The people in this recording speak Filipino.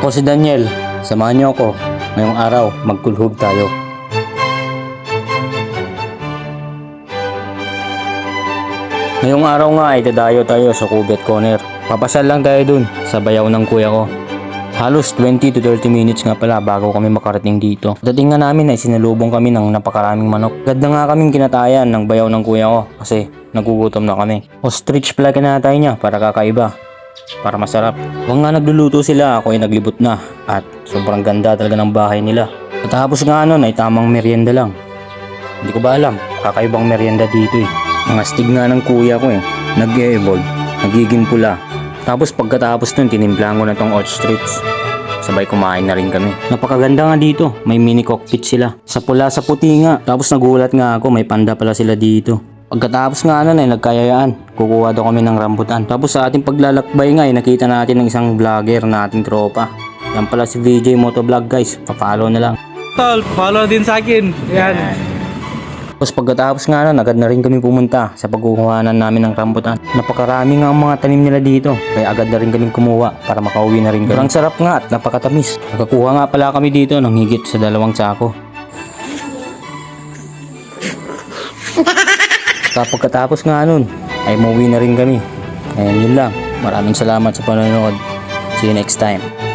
Ako si Daniel, samahan niyo ako. Ngayong araw, magkulhog tayo. Ngayong araw nga ay dadayo tayo sa Kubet Corner. Papasal lang tayo dun sa bayaw ng kuya ko. Halos 20 to 30 minutes nga pala bago kami makarating dito. Dating nga namin ay sinalubong kami ng napakaraming manok. Ganda nga kaming kinatayan ng bayaw ng kuya ko kasi nagugutom na kami. Ostrich pala kinatay niya para kakaiba. Para masarap. Huwag nga nagluluto sila ako ay naglibot na at sobrang ganda talaga ng bahay nila. Katapos nga nun ay tamang merienda lang. Hindi ko ba alam, kakaibang merienda dito eh. Ang astig nga ng kuya ko eh. Nag-evolve, nagiging pula. Tapos pagkatapos nun, tinimplahan ko na tong ostrich. Sabay kumain na rin kami. Napakaganda nga dito. May mini cockpit sila. Sa pula sa puti nga. Tapos nagulat nga ako, may panda pala sila dito. Pagkatapos nga ano na, nagkayayaan. Kukuha daw kami ng rambutan. Tapos sa ating paglalakbay nga, eh, nakita natin ng isang vlogger na ating tropa. Yan pala si VJ Motovlog guys. Papalo na lang. Tol, follow din sa akin. Yan. Tapos pagkatapos nga nun, agad na rin kami pumunta sa pagkukuhanan namin ng rambutan. Napakarami nga ang mga tanim nila dito. Kaya agad na rin kami kumuha para makauwi na rin kami. Ang sarap nga at napakatamis. Nakakuha nga pala kami dito ng higit sa dalawang sako. Tapos pagkatapos nga nun, ay umuwi na rin kami. Ayan yun lang. Maraming salamat sa panonood. See you next time.